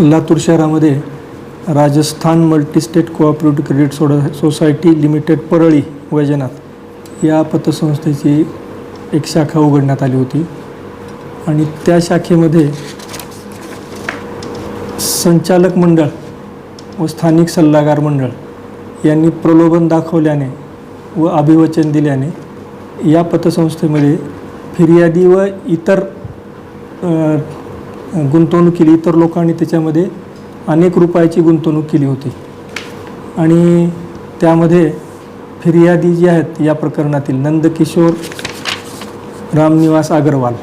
लातूर शहरामध्ये Rajasthan multistate cooperative credit सोडा society limited Parli Vaijnath या पतसंस्थेची एक शाखा उघडण्यात आली होती. आणि त्या शाखेमध्ये संचालक मंडळ व स्थानिक सल्लागार मंडळ यांनी प्रलोभन दाखवल्याने व अभिवचन दिल्याने या पतसंस्थेमध्ये फिर्यादी व इतर गुंतवणूक केली. इतर लोकांनी त्याच्यामध्ये अनेक रुपयाची गुंतवणूक केली होती. आणि त्यामध्ये फिर्यादी जी आहेत या प्रकरणातील नंदकिशोर रामनिवास अग्रवाल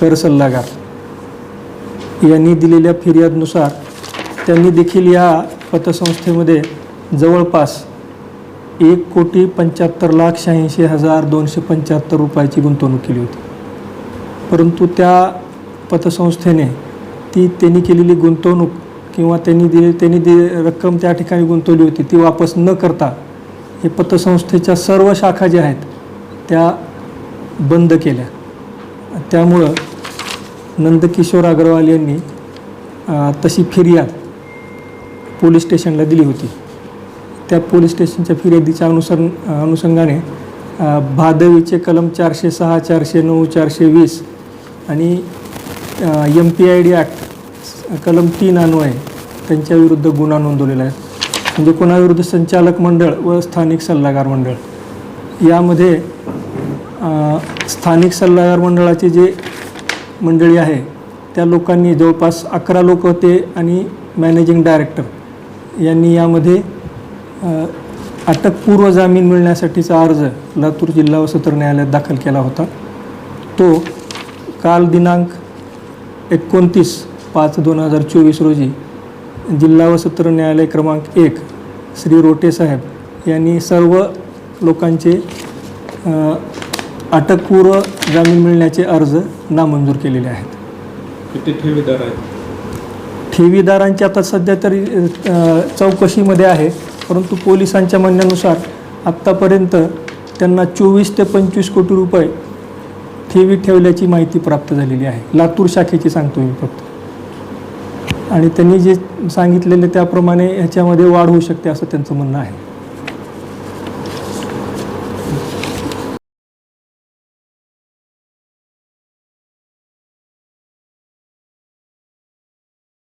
कर सल्लागार यांनी दिलेल्या फिर्यादनुसार त्यांनी देखील या पतसंस्थेमध्ये जवळपास एक कोटी पंच्याहत्तर लाख शहाऐंशी हजार दोनशे पंच्याहत्तर रुपयाची गुंतवणूक केली होती. परंतु त्या पतसंस्थेने ती त्यांनी केलेली गुंतवणूक किंवा त्यांनी दिली त्यांनी दि रक्कम त्या ठिकाणी गुंतवली होती ती वापस न करता हे पतसंस्थेच्या सर्व शाखा ज्या आहेत त्या बंद केल्या. त्यामुळं नंदकिशोर अग्रवाल यांनी तशी फिर्याद पोलीस स्टेशनला दिली होती. त्या पोलीस स्टेशनच्या फिर्यादीच्या अनुसर अनुषंगाने भादवीचे कलम चारशे सहा चारशे नऊ चारशे वीस आणि M P I D act कलम तीन अन्वय त्यांच्याविरुद्ध गुन्हा नोंदवलेला आहे. म्हणजे कोणाविरुद्ध संचालक मंडळ व स्थानिक सल्लागार मंडळ. यामध्ये स्थानिक सल्लागार मंडळाचे जे मंडळी आहे त्या लोकांनी जवळपास अकरा लोक होते आणि मॅनेजिंग डायरेक्टर यांनी यामध्ये अटकपूर्व जामीन मिळण्यासाठीचा अर्ज लातूर जिल्हा व सत्र न्यायालयात दाखल केला होता. तो काल दिनांक एकोणतीस पाच दोन हजार चोवीस रोजी जिल्हा व सत्र न्यायालय क्रमांक एक श्री रोटे साहेब यांनी सर्व लोकांचे अटकपूर्व जामीन मिळण्याचे अर्ज नामंजूर केलेले आहेत. किती ठेवीदार आहेत? ठेवीदारांची आता सध्या तरी चौकशीमध्ये आहे परंतु पोलिसांच्या म्हणण्यानुसार आत्तापर्यंत त्यांना चोवीस ते पंचवीस कोटी रुपये ठेवी ठेवल्याची माहिती प्राप्त झालेली आहे. लातूर शाखेची सांगतो मी फक्त. आणि त्यांनी जे सांगितलेले त्याप्रमाणे ह्याच्यामध्ये वाढ होऊ शकते असं त्यांचं म्हणणं आहे.